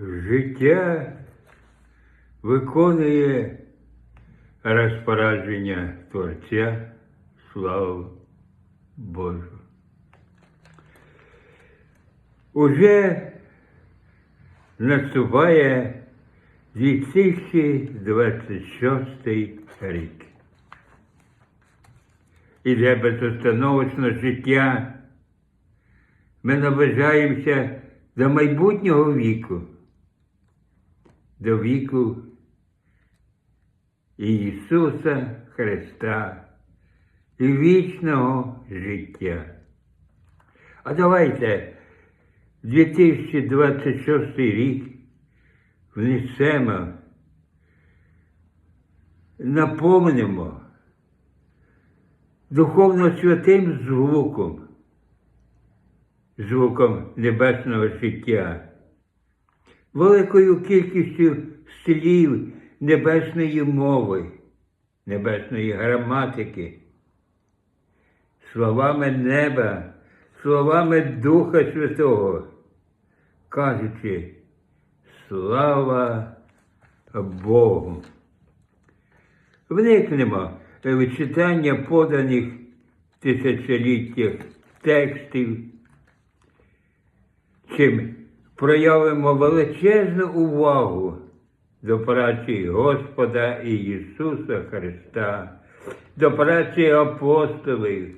Життя виконує розпорядження Творця, славу Божу. Уже наступає 2026 рік. Іде безостановочно життя. Ми наближаємося до майбутнього віку, до віку Ісуса Христа і вічного життя. А давайте 2026 рік внесемо, наповнимо духовно святим звуком звуком небесного життя, великою кількістю слів небесної мови, небесної граматики, словами неба, словами Духа Святого, кажучи, слава Богу. Вникнемо в читання поданих тисячоліттях текстів чим проявимо величезну увагу до праці Господа і Ісуса Христа, до праці апостолів,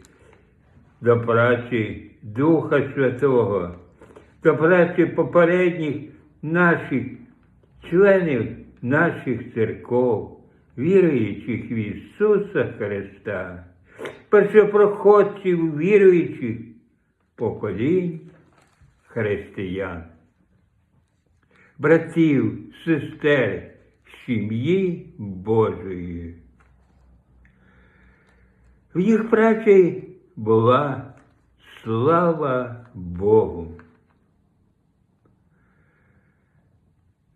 до праці Духа Святого, до праці попередніх наших членів наших церков, віруючих в Ісуса Христа, першопроходців віруючих поколінь християн, братів, сестер, сім'ї Божої. В їх праці була слава Богу.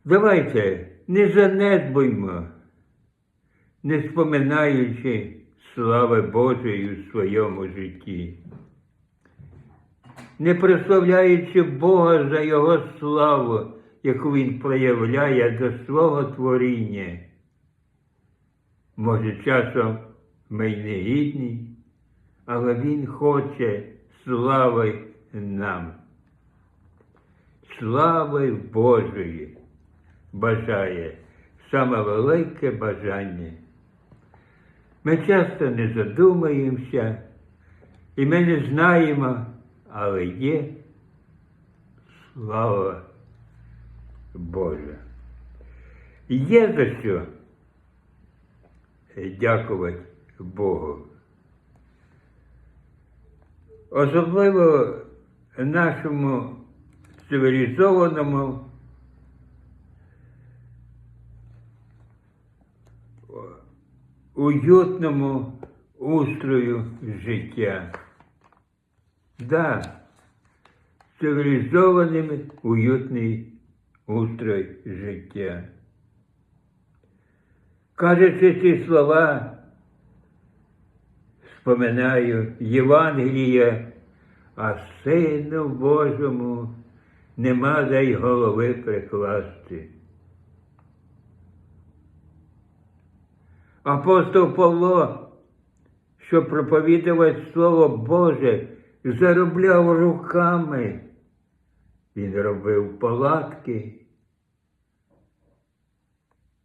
Давайте не занедбуймо, не споминаючи слави Божої у своєму житті не прославляючи Бога за Його славу, яку Він проявляє до свого творіння. Може, часом ми й не гідні, але Він хоче слави нам. Слави Божої бажає саме велике бажання. Ми часто не задумаємося, і ми не знаємо, але є слава Божа. Є за що дякувати Богу. Особливо нашому цивілізованому уютному устрою життя. Да, цивілізованим уютний устрой життя. Кажучи ці слова, споминаю Євангелія, а Сину Божому нема де й голови прикласти. Апостол Павло, що проповідувати Слово Боже, заробляв руками. Він робив палатки,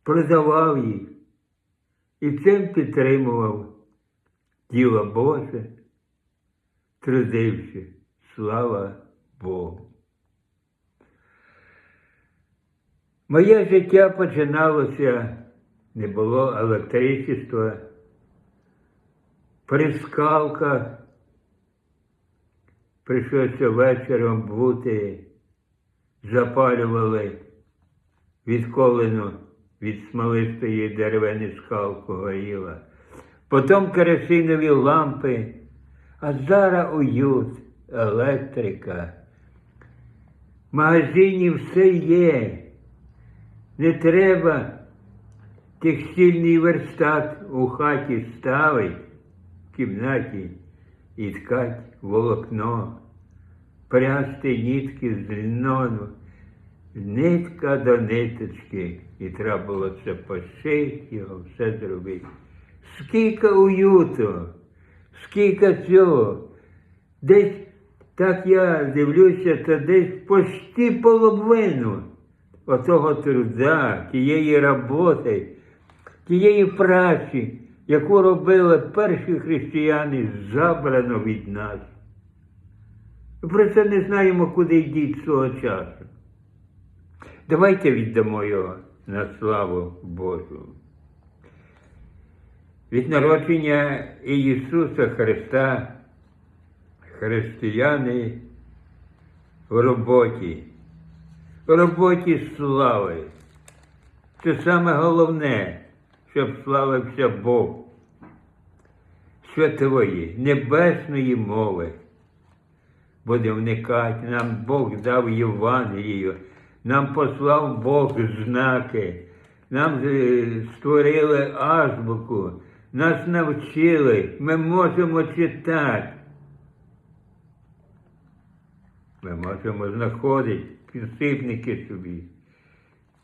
продавав їх і цим підтримував діло Боже, трудивши, слава Богу. Моє життя починалося, не було електричества, при скалках прийшлося вечором бути, запалювали відколену від смолистої деревини скалку горіла. Потім керосинові лампи, а зараз уют, електрика. В магазині все є. Не треба текстильний верстат у хаті ставить в кімнаті і ткать волокно, прясти нитки з льнону, нитка до ниточки, і треба було це пошити, його все зробити. Скільки уюту, скільки цього. Десь так я дивлюся, то десь почти половину отого труда, тієї роботи, тієї праці, яку робили перші християни, забрано від нас. Ми Просто не знаємо, куди йдіть свого часу. Давайте віддамо його на славу Божу. Від народження Ісуса Христа християни в роботі, в роботі слави. Це саме головне, щоб славився Бог святої, небесної мови. Буде вникати, нам Бог дав Євангелію, нам послав Бог знаки, нам е, створили азбуку, нас навчили, ми можемо читати. Ми можемо знаходити підсипники собі.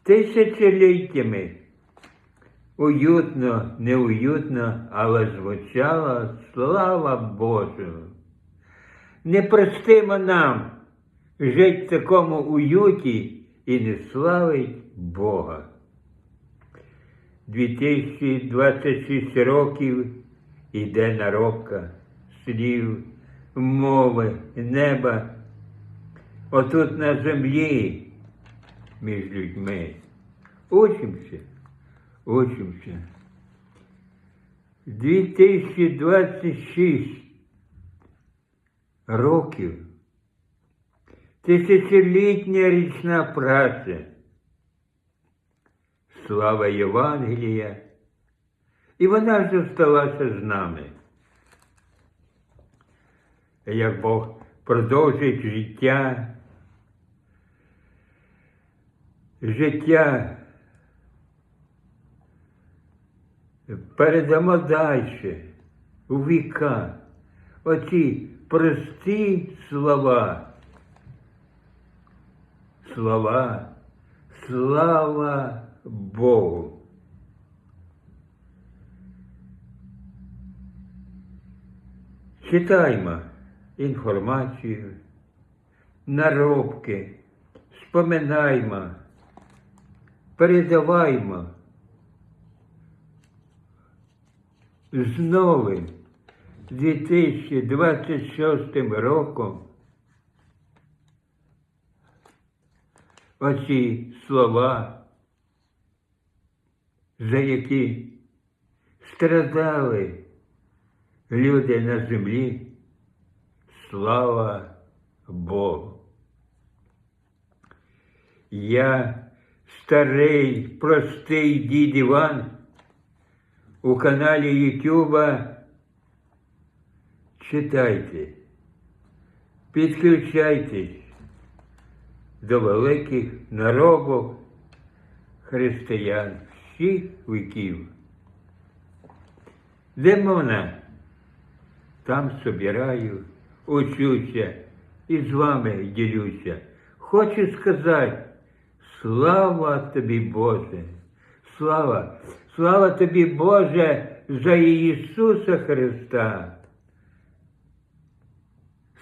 Тисячоліттями уютно, неуютно, але звучала слава Божа. Не простимо нам жити в такому уюті і не славить Бога. 2026 років іде наробка слів, мови, неба. Отут на землі між людьми. Учимося, учимося. 2026 років. Тисячолітня річна праця. Слава Євангелія. І вона ж зосталася з нами. Як Бог продовжить життя, життя передамо далі у віка. Оці прості слова. Слова, слава Богу. Читаймо інформацію, наробки, споминаймо, передаваймо з новим 2026 роком оці слова, за які страдали люди на землі, слава Богу. Я старий, простий дід Іван у каналі Ютуба. Читайте, підключайтесь до великих наробок християн всіх віків. Де вона? Там собираю, учуся і з вами ділюся. Хочу сказати, слава тобі, Боже, слава, слава тобі, Боже, за Ісуса Христа.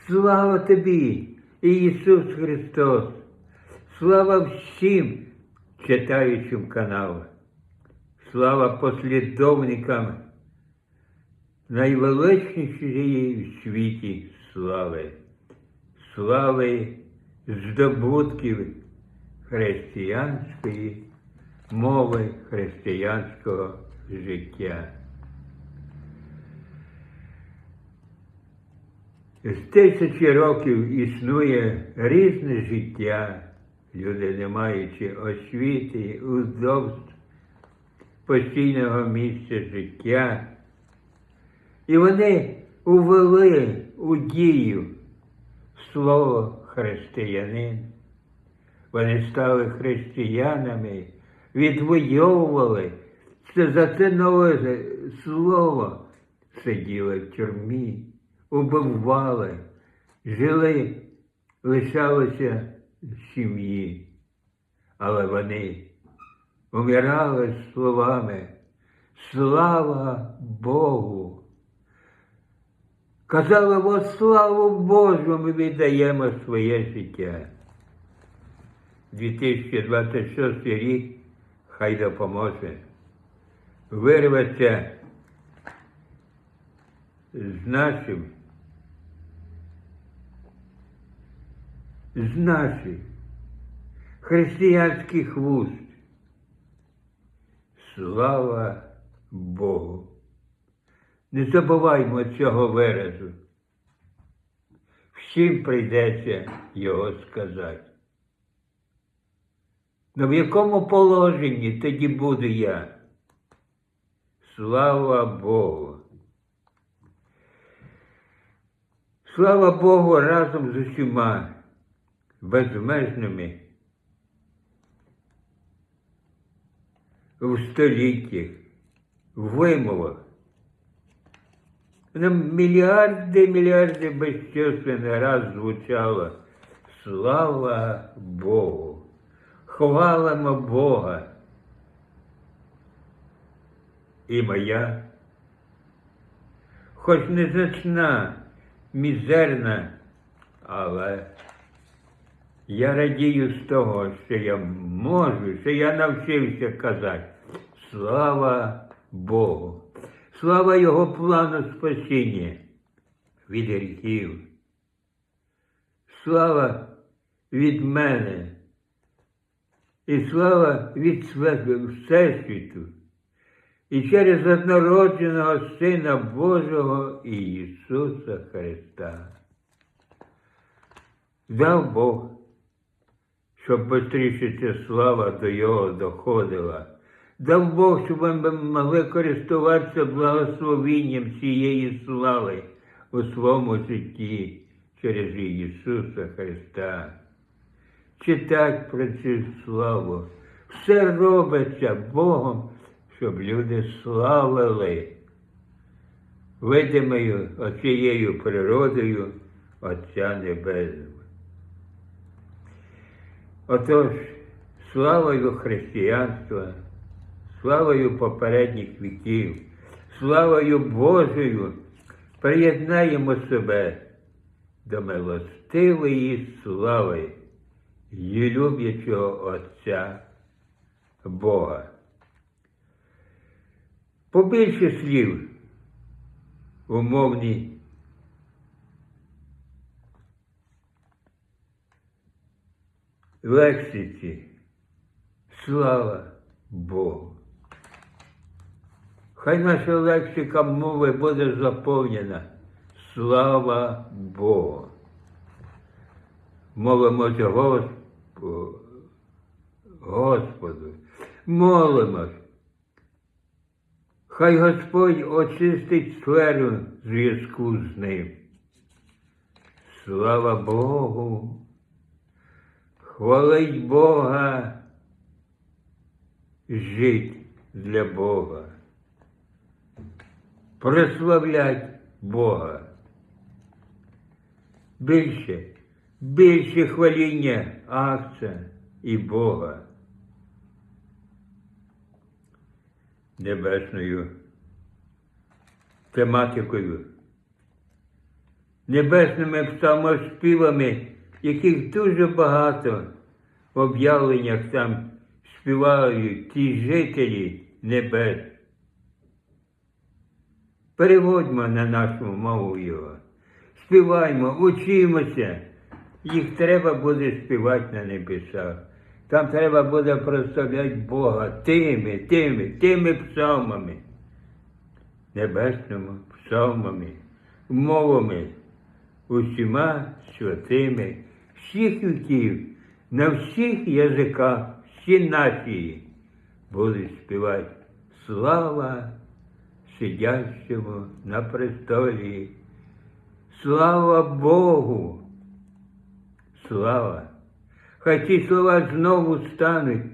Слава тобі, Ісус Христос. Слава всім читаючим канал. Слава послідовникам найвеличнішої в світі слави, слави здобутків християнської мови християнського життя. З тисячі років існує різне життя, люди, не маючи освіти, удобств, постійного місця життя. І вони увели у дію слово християнин. Вони стали християнами, відвоювали. Це за це нове слово сиділи в тюрмі, убивали, жили, лишалися в сім'ї. але вони умирали словами Слава Богу. Казали, во славу Божу ми віддаємо своє життя. 2026 рік хай допоможе. Вирветься з нашим, з наших християнських вуст. Слава Богу. Не забуваймо цього виразу. Всім прийдеться його сказати. Ну в якому положенні тоді буду я? Слава Богу. Слава Богу разом з усіма безмежними в століттях, в вимовах. Нам мільярди, мільярди безчисленний раз звучало Слава Богу! Хвалимо Бога. І моя, хоч незначна, мізерна, але я радію з того, що я можу, що я навчився казати Слава Богу! Слава Його плану спасіння від гріхів. Слава від мене. І слава від Всесвіту. І через однородженого Сина Божого Ісуса Христа. Дав Бог, щоб швидше ця слава до Його доходила. Дав Бог, щоб ми могли користуватися благословенням цієї слави у своєму житті через Ісуса Христа. Читати про цю славу. Все робиться Богом, щоб люди славили видимою оцією природою Отця Небесного. Отож, славою християнства, славою попередніх віків, славою Божою приєднаємо себе до милостивої слави і люблячого Отця Бога. Побільше слів умовні лексиці. Слава Богу. Хай наша лексика мови буде заповнена. Слава Богу. Молимося Господу. Господу. Молимось. Хай Господь очистить сферу зв'язку з ним. Слава Богу. Хвалить Бога, жить для Бога, прославлять Бога. Більше, більше хваління Акця і Бога. Небесною тематикою, небесними псалмоспівами, яких дуже багато в об'явленнях там співають ті жителі небес. Переводьмо на нашу мову його, співаймо, учимося. Їх треба буде співати на небесах. Там треба буде прославляти Бога тими, тими, тими псалмами, небесними псалмами, мовами, усіма святими, всіх віків, на всіх язиках, всі нації будуть співати слава сидящому на престолі. Слава Богу! Слава! Хай ці слова знову стануть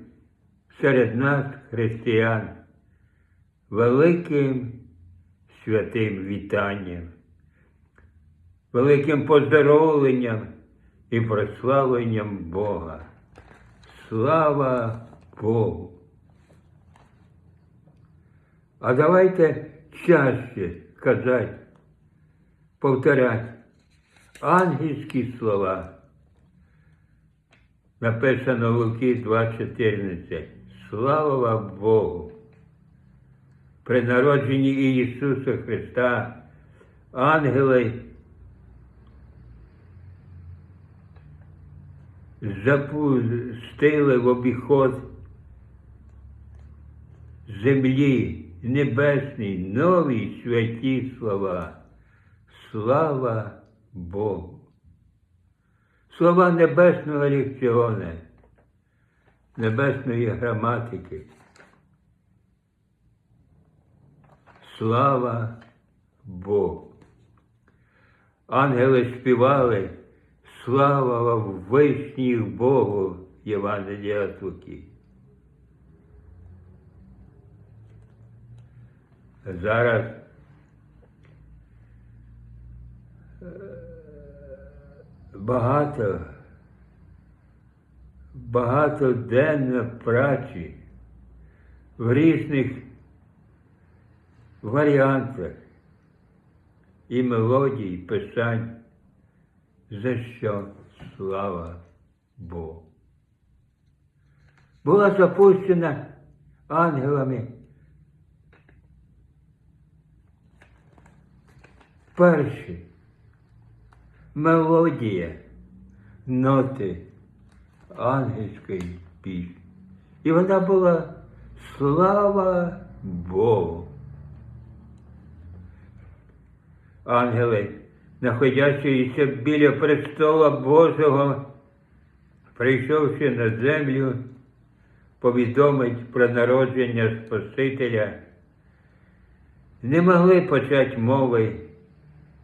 серед нас, християн, великим святим вітанням, великим поздоровленням і прославленням Бога. Слава Богу. А давайте чаще казати, повторяти ангельські слова. Написано в Луки 2.14. Слава Богу! При народженні Ісуса Христа ангели запустили в обіход землі небесні нові святі слова. Слава Богу! Слова небесного лікціона, небесної граматики. Слава Богу! Ангели співали Слава вишніх Богу Євангелія від. Зараз е, багато, багатоденно праці в різних варіантах і мелодій, і писань, за що слава Богу. Була запущена ангелами перші мелодія, ноти ангельської пісні. І вона була слава Богу. Ангели, знаходячися біля престола Божого, прийшовши на землю, повідомить про народження Спасителя, не могли почати мови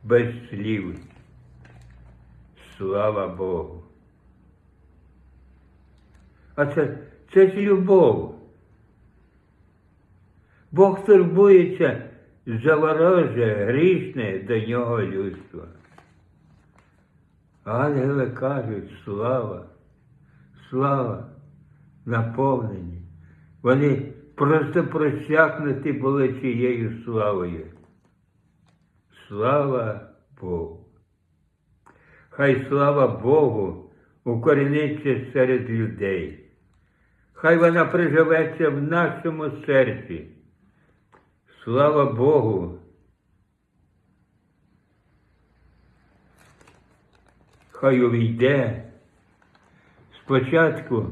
без слів. Слава Богу. А це, це ж любов. Бог турбується за вороже, грішне до нього людство. Ангели кажуть, слава, слава, наповнені. Вони просто просякнуті були чиєю славою. Слава Богу. Хай слава Богу укоріниться серед людей. Хай вона приживеться в нашому серці. Слава Богу. Хай увійде спочатку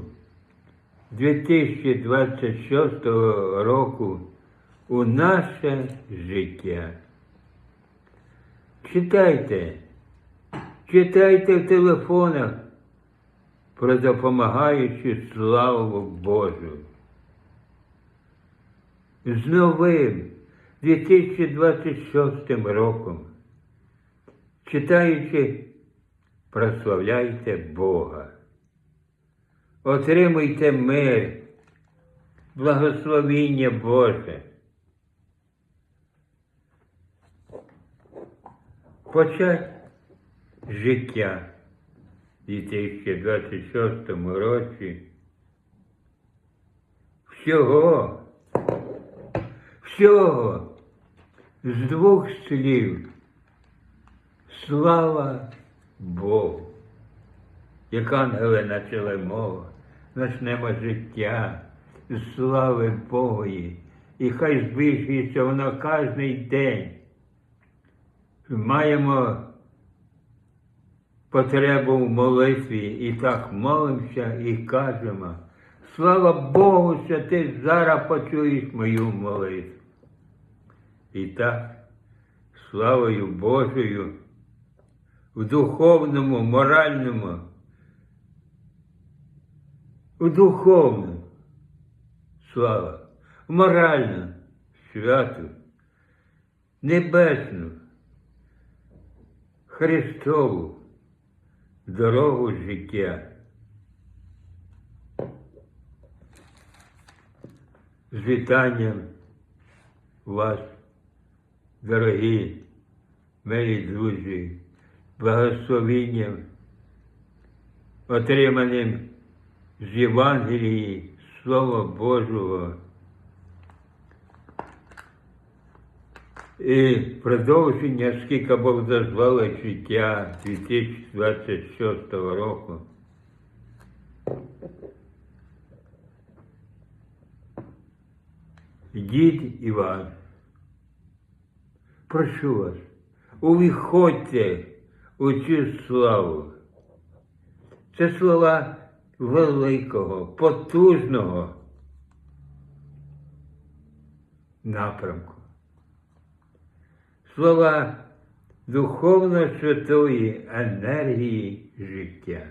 2026 року у наше життя. Читайте, читайте в телефонах про допомагаючу славу Божу. З новим 2026 роком, читаючи, прославляйте Бога, отримуйте мир, благословіння Боже. Почать життя. В 2026 році всього, всього з двох слів. Слава Богу. Як ангели почали мову, почнемо життя з слави Богої. І хай збільшується воно кожен день. Маємо потребу в молитві і так молимося і кажемо. Слава Богу, що ти зараз почуєш мою молитву. І так, славою Божою, в духовному, моральному, у духовному слава, в моральну, святу, небесну, Христову дорогу життя. З вітанням вас, дорогі, милі друзі, благословінням, отриманим з Євангелії Слова Божого. І продовження, скільки Бог дозволить життя 2026 року. Дід Іван, прошу вас, увіходьте у цю славу. Це слова великого, потужного напрямку. Слова духовно святої енергії життя.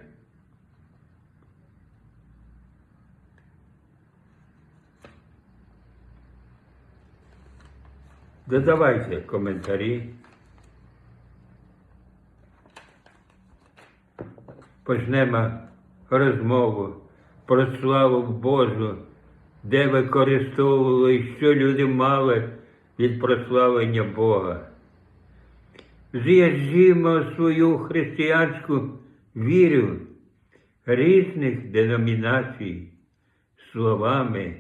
Додавайте коментарі. Почнемо розмову про славу Божу, де використовували, що люди мали від прославлення Бога. З'їжджімо свою християнську віру різних деномінацій словами,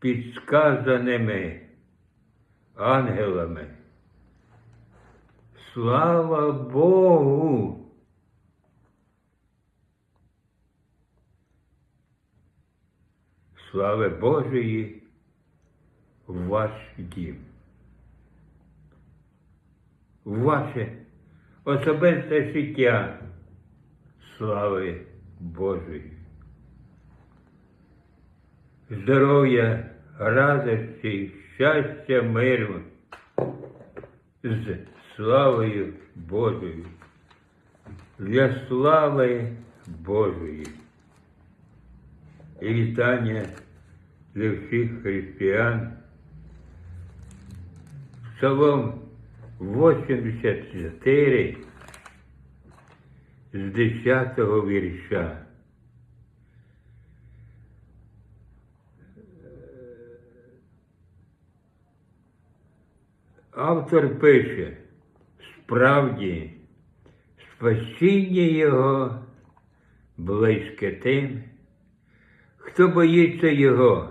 підсказаними ангелами. Слава Богу! Слави Божої ваш дім. Ваше особисте життя слави Божої. Здоров'я, радості, щастя, миру з славою Божою. Для слави Божої. І вітання для всіх християн. Псалом 84 з 10 вірша. Автор пише, справді, спасіння його близьке тим, хто боїться його,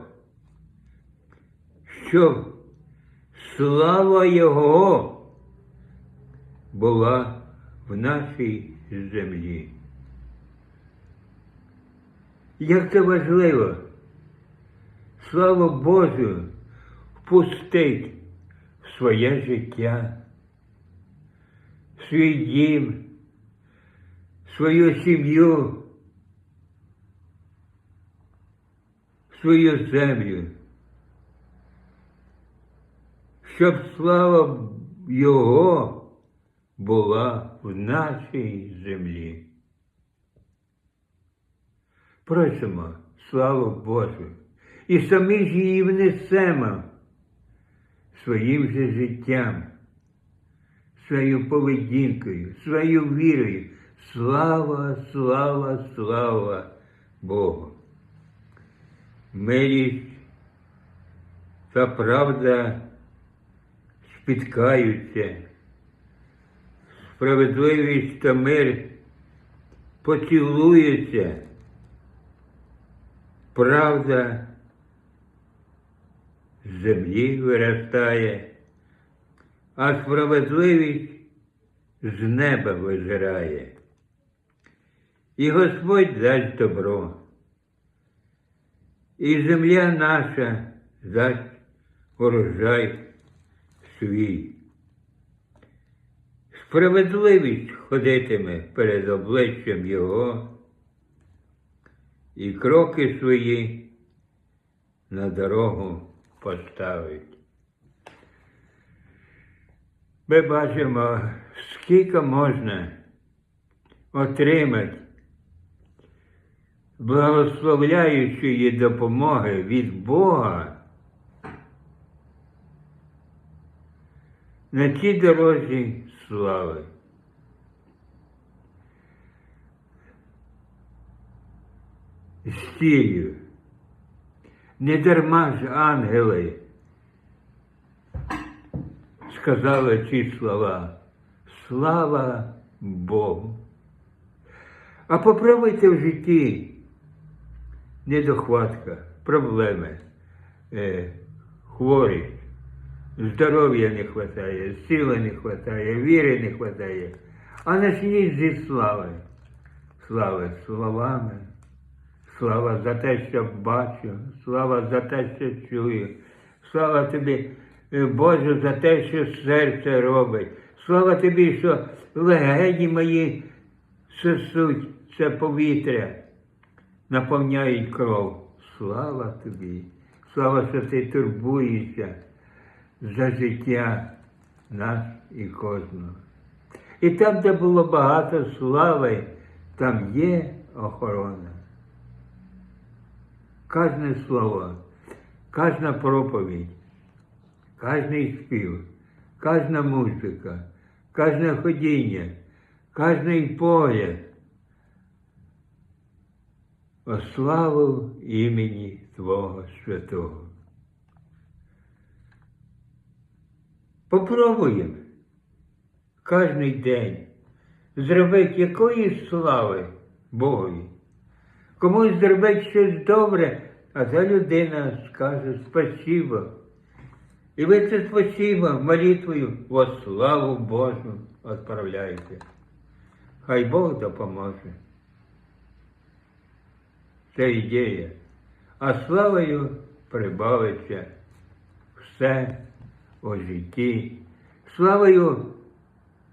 щоб слава Його була в нашій землі. Як це важливо, славу Божу впустить своє життя, свій дім, свою сім'ю, свою землю щоб слава Його була в нашій землі. Просимо славу Божу і самі ж її внесемо своїм же життям, своєю поведінкою, своєю вірою. Слава, слава, слава Богу. Милість та правда спіткаються, справедливість та мир поцілуються, правда землі виростає, а справедливість з неба визирає. І Господь дасть добро. І земля наша дасть урожай свій. Справедливість ходитиме перед обличчям Його, і кроки свої на дорогу поставить. Ми бачимо, скільки можна отримати благословляючої допомоги від Бога. на тій дорозі слави. Стію. Не дарма ж ангели сказали ці слова. Слава Богу. А попробуйте в житті недохватка, проблеми, е, хворість, здоров'я не вистачає, сили не вистачає, віри не вистачає. А почніть зі слави. Слави словами, слава за те, що бачу, слава за те, що чую. Слава тобі, е, Боже, за те, що серце робить. Слава тобі, що легені мої сосуть це повітря, наповняють кров. Слава тобі. Слава, що ти турбуєшся за життя нас і кожного. І там, де було багато слави, там є охорона. Кожне слово, кожна проповідь, кожний спів, кожна музика, кожне ходіння, кожний погляд о славу імені Твого Святого. Попробуємо кожний день зробити якоїсь слави Богові. Комусь зробити щось добре, а та людина скаже спасибо. І ви це спасибо молитвою во славу Божу відправляєте. Хай Бог допоможе. Це ідея. А славою прибавиться все у житті. Славою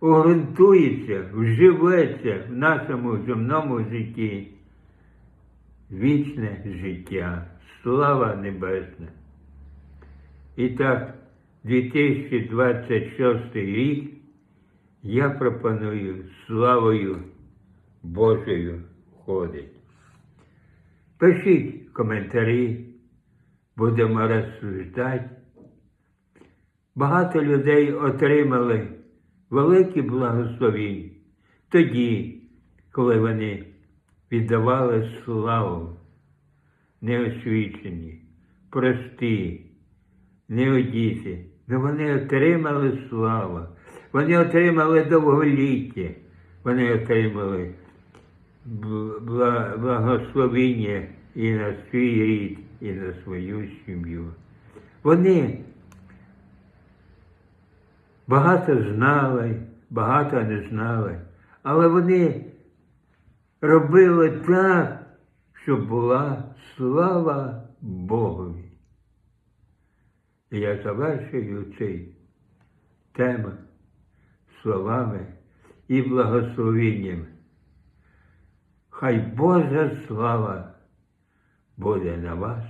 угрунтується, вживеться в нашому земному житті вічне життя, слава небесна. І так, 2026 рік я пропоную славою Божою ходить. Пишіть коментарі, будемо розсуждати. Багато людей отримали великі благословіння тоді, коли вони віддавали славу, неосвічені, прості, неодіті. Ну вони отримали славу, вони отримали довголіття, вони отримали бл- благословіння і на свій рід, і на свою сім'ю. Вони багато знали, багато не знали, але вони робили так, щоб була слава Богові. Я завершую цей тему словами і благословенням. Хай Божа слава буде на вас.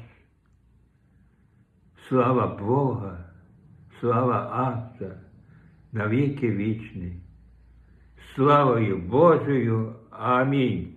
Слава Бога, слава Отця, на віки вічні. Славою Божою. Амінь.